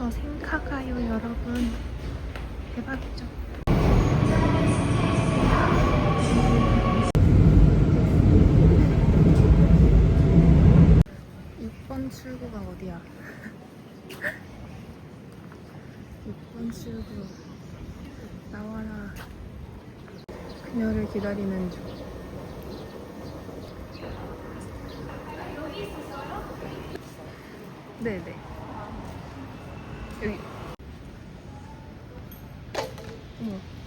저 생카가요 여러분. 대박이죠? 출구가 어디야? 6번 출구. 나와라. 그녀를 기다리는 중. 네네 여기 어머 와.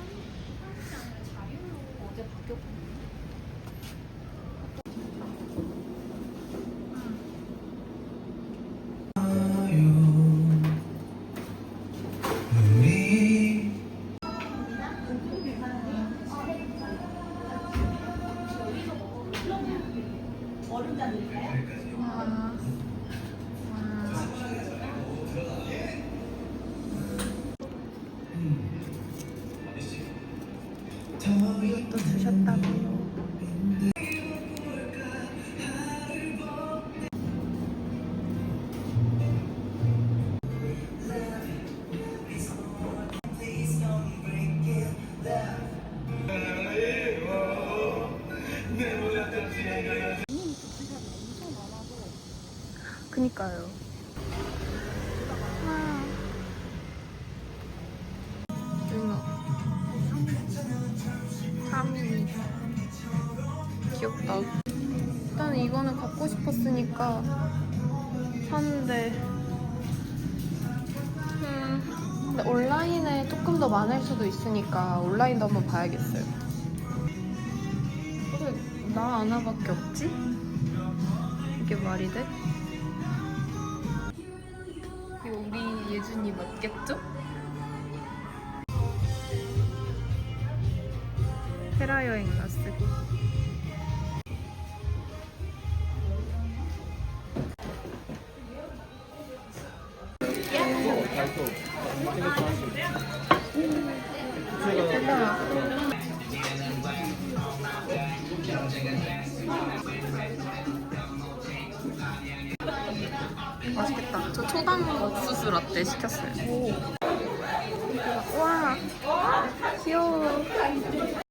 와. 윤호. 하민이. 귀엽다. 일단 이거는 갖고 싶었으니까 샀는데. 음, 근데 온라인에 조금 더 많을 수도 있으니까 온라인도 한번 봐야겠어요. 근데 나 하나밖에 없지? 이게 말이 돼? 이거 우리 예준이 맞겠죠? 헤라 여행 가 쓰고 맛있겠다. 저 초당 옥수수 라떼 시켰어요. 와, 귀여워.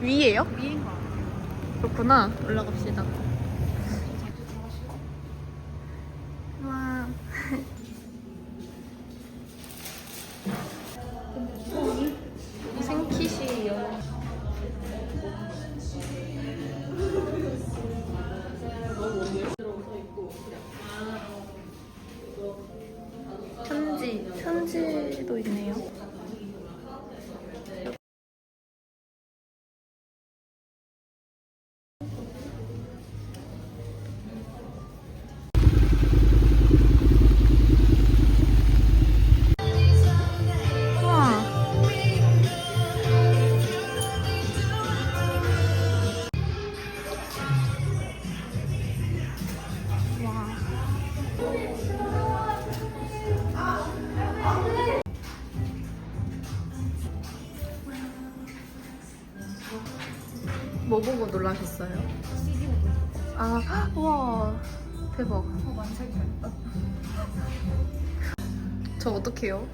위에요? 위인 거 그렇구나. 올라갑시다. 와. 뭐 보고 놀라셨어요? 아, 우와. 대박. 저 어떡해요?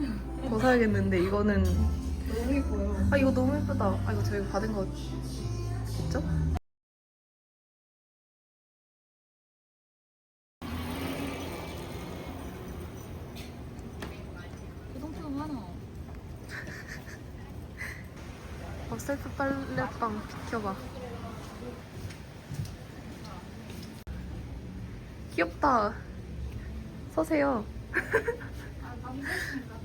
더 사야겠는데 이거는 너무 예뻐요. 아 이거 너무 예쁘다. 아 이거 저희가 받은 거 있죠? 고동품 하나. 어, 셀프 빨래방 비켜봐. 귀엽다. 서세요. 우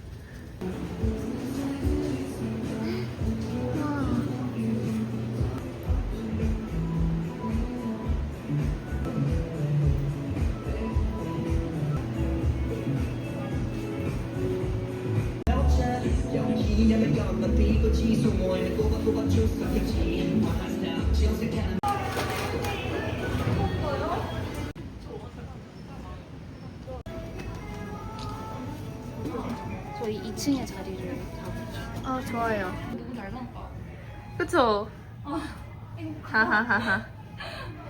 2층에 자리를 잡았죠. 아 좋아요. 너무 닮았다. 그쵸? 아, 하하하하.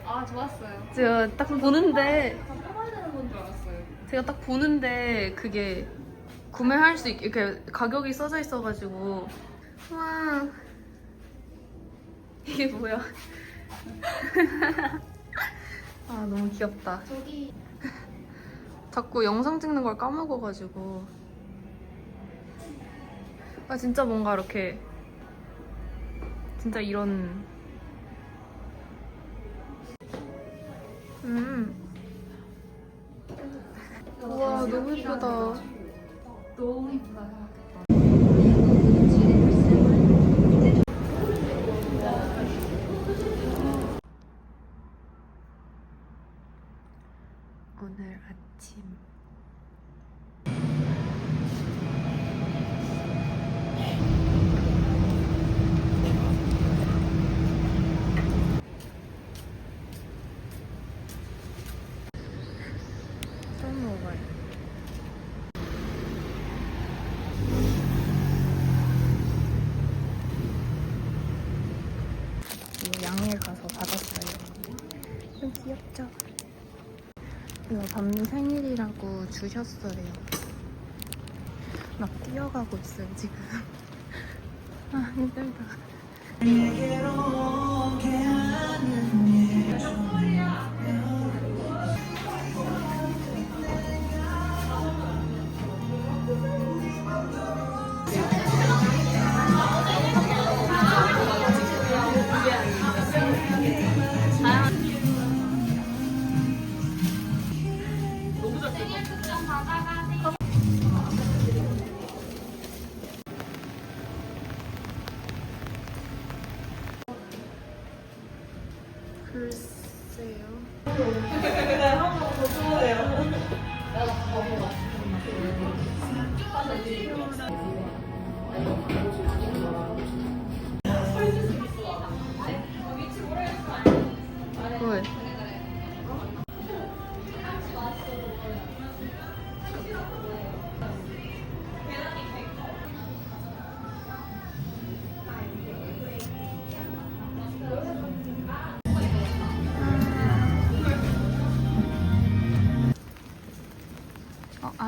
아 좋았어요. 제가 딱 보는데 다 뽑아야 되는 건 줄 알았어요. 제가 딱 보는데 그게 구매할 수 있게 이렇게 가격이 써져 있어가지고 와 이게 뭐야? 아 너무 귀엽다. 저기 자꾸 영상 찍는 걸 까먹어가지고 아 진짜 뭔가 이렇게 진짜 이런 음 우와 너무 예쁘다 너무 예쁘다. 오늘 아침 처음 먹어요. 이거 양일 가서 받았어요. 좀 귀엽죠? 이거 밤 생일이라고 주셨어요. 막 뛰어가고 있어요, 지금. 아, 힘들다.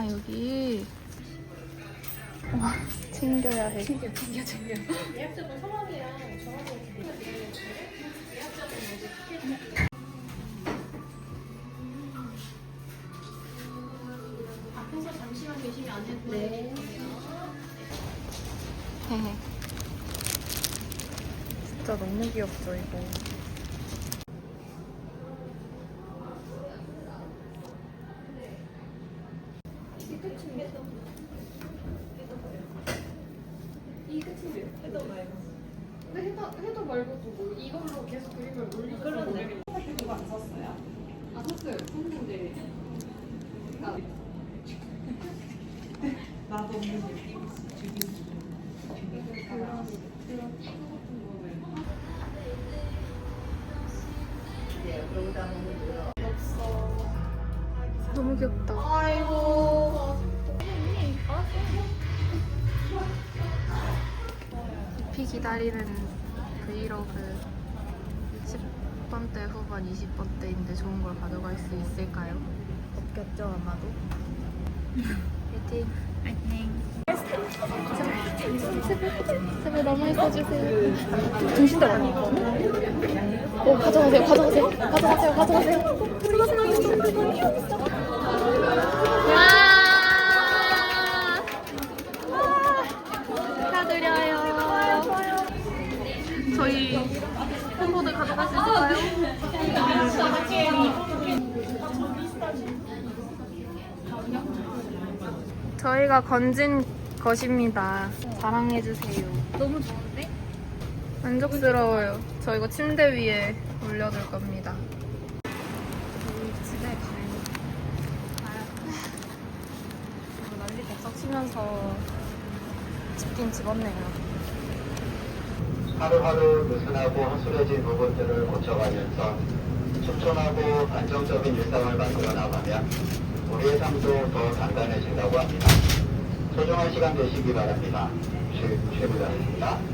아 여기 와 챙겨야 해. 챙겨 챙겨 챙겨. 앞에서 잠시만 계시면 안 해도 네. 헤헤. 진짜 너무 귀엽죠 이거. 근데 해도 해도 말고도 뭐 이걸로 계속 그림을 올리고 그런데 이거 안 샀어요? 안 샀어요. 샀는데 나도 없는 느낌 주긴 너무 귀엽다. 아이고 기다리는 브이로그 10번대 후반 20번대인데 좋은 걸 가져갈 수 있을까요? 없겠죠 아마도. 화이팅. 제발 너무 있어주세요. 정신 나가. 오 가져가세요, 가져가세요, 가져가세요, 가져가세요. 저희가 건진 것입니다. 자랑해주세요. 너무 좋은데? 만족스러워요. 저 이거 침대 위에 올려둘 겁니다. 우리 집에 가요. 이거 난리 법석 치면서 집긴 집었네요. 하루하루 느슨하고 허술해진 부분들을 고쳐가면서 촘촘하고 안정적인 일상을 만들어 나가면 우리의 삶도 더 단단해진다고 합니다. 소중한 시간 되시기 바랍니다. 최, 최부장입니다.